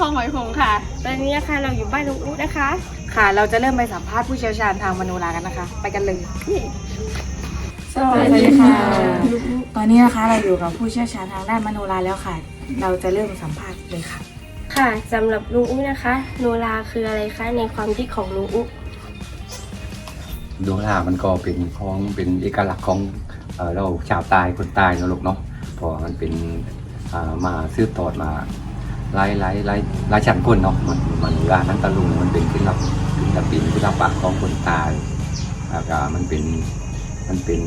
ของหอยหงค่ะ ตอนนี้นะคะเราอยู่บ้านลุงอุ๊นะคะ ค่ะ เราจะเริ่มไปสัมภาษณ์ผู้เชี่ยวชาญทางมโนรากันนะคะ ไปกันเลย สวัสดีค่ะ ตอนนี้นะคะเราอยู่กับผู้เชี่ยวชาญทางด้านมโนราแล้วค่ะ เราจะเริ่มสัมภาษณ์เลยค่ะ ค่ะสำหรับลุงอุ๊นะคะโนราคืออะไรคะในความคิดของลุงอุ๊ดวงรามันก็เป็นของเป็นเอกลักษณ์ของเอ่อเราชาวใตายคนใตายเนาะลูกเนาะเพราะว่ามันเป็นอ่า มาซื้อตอดมาหลายหลายหลายหลายชั้นคนเนาะมันมันรานั้นตะลุงมันเป็นศิลปศิลปินศิลปะของคนตายแล้วก็มันเป็นมันเป็น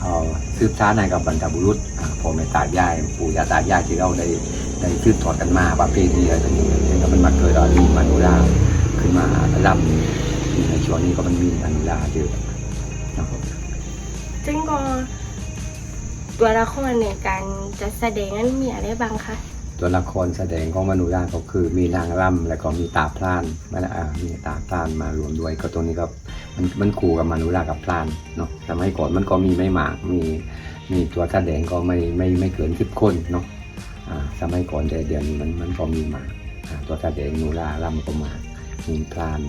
เอ่อสืบสาในกับบรรพบุรุษพ่อแม่ตายายปู่ย่าตายายที่เราได้ได้สืบทอดกันมาประเพณีอะไรต่างๆซึ่งก็มันมาเกิดเอามีมโนราขึ้นมารับในช่วงนี้ก็มันมีมโนราเยอะครับผมซึ่งก็ ตัวละครในการจะแสดงนั้นมีอะไรบ้างคะตัวละครแสดงของมนุษย์ก็คือมีนางร่ำแล้วก็มีตาพลานมันอ่ามีตาพลานมารวมด้วยก็ตัวนี้ก็มันมันคู่กับมนุษย์กับพลานเนาะสมัยก่อนมันก็มีไม่มากมีมีตัวแสดงก็ไม่ไม่ไม่เกินสิบคนเนาะอ่าสมัยก่อนแต่เดี๋ยวนี้มันมันก็มีมากตัวแสดงนูราร่ำก็มากมีพลาน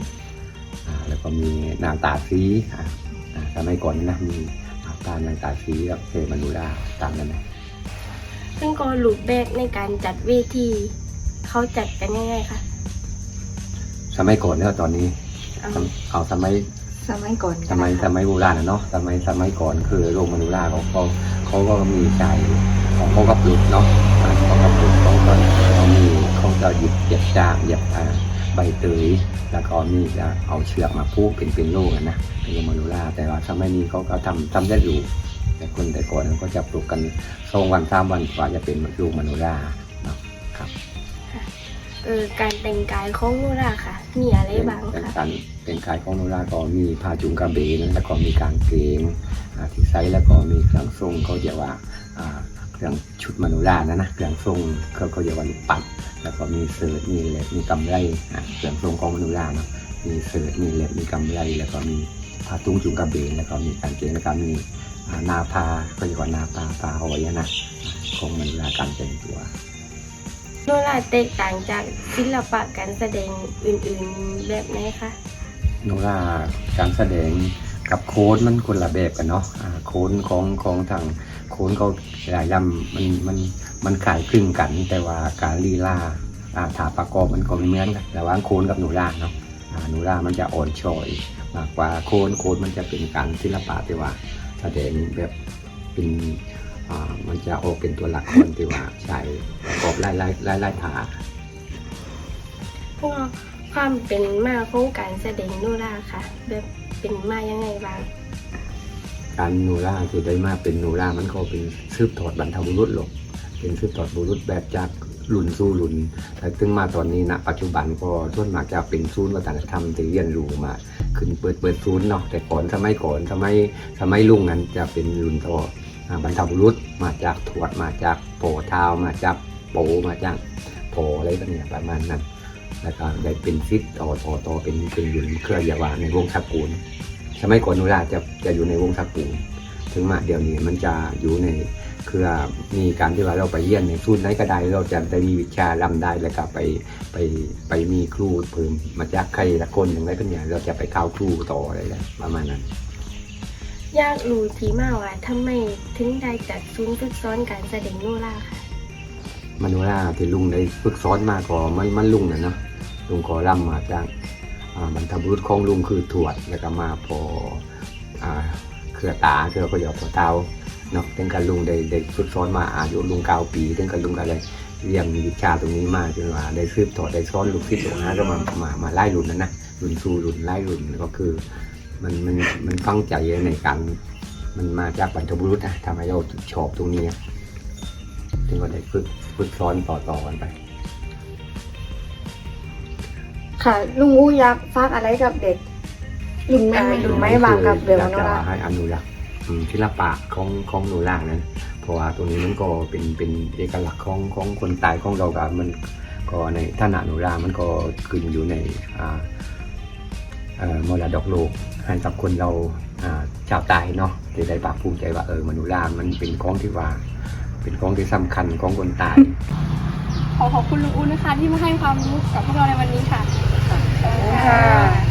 แล้วก็มีนางตาสีสมัยก่อนนะมี พลานนางตาสีกับเทพมนุราตามนั้นนะซึ่งก็รูปแบบในการจัดเวทีเขาจัดกันยังไงคะสมัยก่อนเนี่ยตอนนี้ เอาสมเอาสมัยสมัยก่อนสมัยสมัยโบราณอะเนาะสมัยสมัยก่อนคือโรงมนุราเขาเขาเขาก็มีใจของเขากับปลุกเนาะอ่าเขากับปลุกเขาก็เขามีเขาจะหยิบเหยียบจางเหยียบอ่า ใบเตยแล้วก็มีจะเอาเชือกมาผูกเป็นเป็นโล่อะนะเป็นโรงมนุราแต่ว่าสมัยนี้เขาก็ทำทำได้อยู่แต่คนแต่ก่อนเขาจะปลูกกันสองวันสามวันกว่าจะเป็นโรงมนุราเนาะครับเออการแต่งกายของโนราค่ะ มีอะไรบ้างเป็นคะการเป็นกายของโนราก็มีผ้าจุงกระเบนแล้วก็มีกางเกงอ่าที่ใช้แล้วก็มีเครื่องทรงเขาเรียกว่าอ่าเครื่องชุดมโนรานะนะเครื่องทรงเขาเขาเรียกว่าลูกปัด แล้วก็มีเสิร์ตมีเล็บมีกำไรอ่าเครื่องทรงของมโนราเนาะมีเสิร์ตมีเล็บมีกำไร แล้วก็มีผ้าตุ้งจุงกระเบนแล้วก็มีกางเกงแล้วก็มีอ่านาพาเขาเรียกว่านาพาพาหอยอะนะของมโนราการแต่งตัวโนราแตกต่างจากศิลปะการแสดงอื่นๆแบบไหนคะโนราการแสดงกับโค้ดมันคนละแบบกันเนาะอ่าโค้ดของของทางโค้ดเขาหลายลำมันมัน มันขายครึ่งกัน แต่ว่าการลีลาอาถาประกอบมันก็ไม่เหมือนกันระหว่างโค้ดกับหนูราเนาะอ่าหนูรามันจะอ่อนช้อยมากกว่าโค้ดโค้ดมันจะเป็นการศิลปะที่ว่าแสดงแบบเป็นมันจะออกเป็นตัวละครที่ว่าใช้ประกอบไล่ไล่ไล่ไล่ถาพวกความเป็นมาของการแสดงโนราค่ะ แบบเป็นมายังไงบ้างการนูราที่ได้มาเป็นนูรามันก็เป็นสืบทอดบรรพบุรุษหรอก เป็นสืบทอดบุรุษแบบจากรุ่นสู่รุ่นแต่ถึงมาตอนนี้นะปัจจุบันก็ส่วนมากจะเป็นศูนย์วัฒนธรรมที่เรียนรู้มา ขึ้นเปิดเปิดศูนย์เนาะแต่ก่อนสมัยก่อนสมัยสมัยลุงนั้นจะเป็นรุ่นต่อบรรพบุรุษมาจากทวดมาจากโปเท้ามาจากโปมาจากโพอะไรแบบเนี้ยประมาณนั้นแล้วก็ได้เป็นซิทต่อต่อต่อเป็นเป็นรุ่นเครือยาวาในวงตระกูลสมัยก่อนนุราจะจะอยู่ในวงตระกูลถึงมาเดี๋ยวนี้มันจะอยู่ใน ครือมีการที่ว่าเราไปเยี่ยนในศูนย์ไหนก็ได้เราจะได้มีวิชาลำได้แล้วก็ไปไปไปมีครูเพิ่มมาจากใครละคนอย่างไรเป็นอย่างเราจะไปเข้าครูต่ออะไรแบบประมาณนั้นอยากรู้ที่มาว่าทำไมถึงได้จัดซุ้มฝึกซ้อนการแสดงโนราค่ะมโนราที่ลุงได้ฝึกซ้อนมาก็มันมันลุงน่ะเนาะลุงก็ร่ำมาจากอ่าบรรพบุรุษของลุงคือถวดแล้วก็มาพออ่าเครือตาเครือก็เดี๋ยวพอเท้า เนาะตั้งแต่ลุงได้ได้ฝึกซ้อนมาอายุลุงเก้าปีตั้งแต่ลุงก็เลยเรียนวิชาตรงนี้มาจนว่าได้สืบทอดได้ซ้อนลูกศิษย์ลูกหาก็มามามาไล่รุ่นนั้นนะรุ่นสู่รุ่นไล่รุ่นก็คือ มันมันมันฟังใจในการมันมาจากบรรพบุรุษนะทำให้เราชอบตรงนี้จึงก็ได้ฝึกฝึกซ้อนต่อๆกันไป ค่ะ ลุงอู้อยากฝากอะไรกับเด็กลุงแม่ลุงไม่บางกับเรื่องมโนอยากราจะให้อนุรักษ์อืม ศิลปะของของโนรานั้นเพราะว่าตรงนี้มันก็เป็นเป็นเอกลักษณ์ของของคนตายของเรากับมันก็ในฐานะโนรามันก็ขึ้นอยู่ในอ่าเอ่อมรดกโลกให้กับคนเราอ่าชาวตายเนาะจะได้ภาคภูมิใจว่าเออมนุรามันเป็นของที่ว่า เป็นของที่สำคัญของคนตาย ขอขอบคุณลุงอูนะคะที่มาให้ความรู้กับพวกเราในวันนี้ค่ะค่ะ